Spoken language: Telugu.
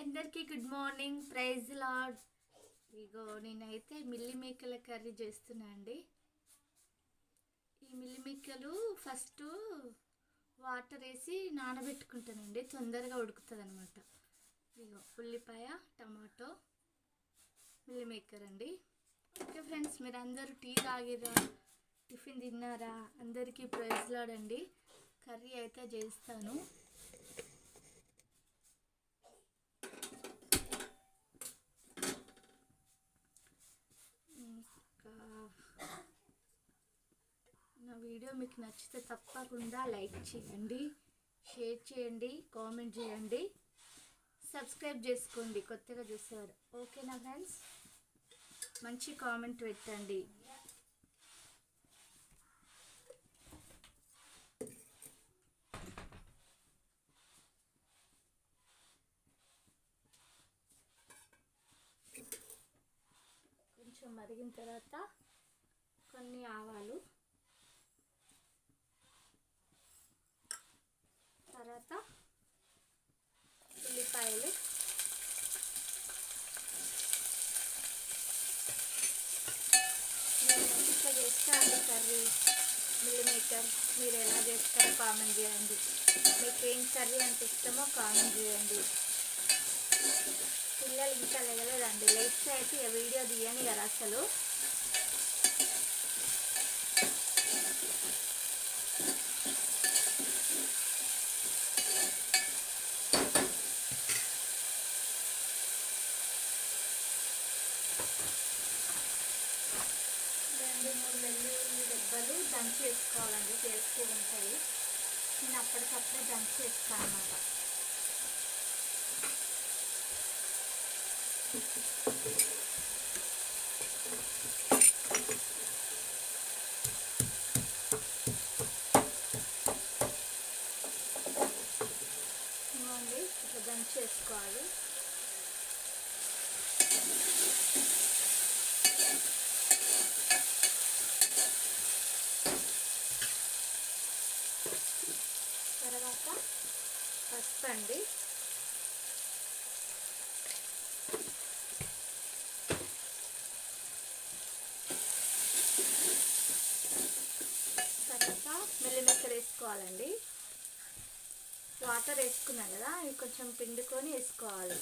అందరికీ గుడ్ మార్నింగ్. Praise lord. ఇగో నేనైతే మిల్లి మేకల కర్రీ చేస్తున్నా అండి. ఈ మిల్లి మేకలు ఫస్ట్ వాటర్ వేసి నానబెట్టుకుంటానండి. తొందరగా ఉడుకుతుంది అనమాట ఇగో ఉల్లిపాయ టమాటో మిల్లి మేకర్ అండి. ఓకే ఫ్రెండ్స్ మీరు అందరూ టీ తాగిరా టిఫిన్ తిన్నారా? అందరికీ ప్రైజ్ లాడండి కర్రీ అయితే చేస్తాను ఇంకా నా వీడియో మీకు నచ్చితే తప్పకుండా లైక్ చేయండి షేర్ చేయండి కామెంట్ చేయండి. సబ్స్క్రైబ్ చేసుకోండి కొత్తగా చూసేవారు. ఓకేనా ఫ్రెండ్స్ మంచి కామెంట్ పెట్టండి. కొంచెం మరిగిన తర్వాత కొన్ని ఆవాలు తర్వాత ఉల్లిపాయలు నేను ఇట్లా కర్రీ మిల్లి మేకర్ మీరు ఎలా చేస్తారో కామెంట్ చేయండి. మీకు ఏం కర్రీ అంటే ఇష్టమో కామెంట్ చేయండి. పిల్లలు ఇంకా లేగలేదండి లేస్తే అయితే వీడియో తీయని కదా అసలు. దంచి వేసుకోవాలండి టేస్టీ ఉంటాయి. నేను అప్పటికప్పుడే దంచి వేస్తాను అన్నమాట. ఇవ్వండి ఇట్లా దంచి వేసుకోవాలి తర్వాత పసుపు అండి. తర్వాత మెల్లిమెక్కలు వేసుకోవాలండి. వాటర్ వేసుకున్నాం కదా కొంచెం పిండుకొని వేసుకోవాలి.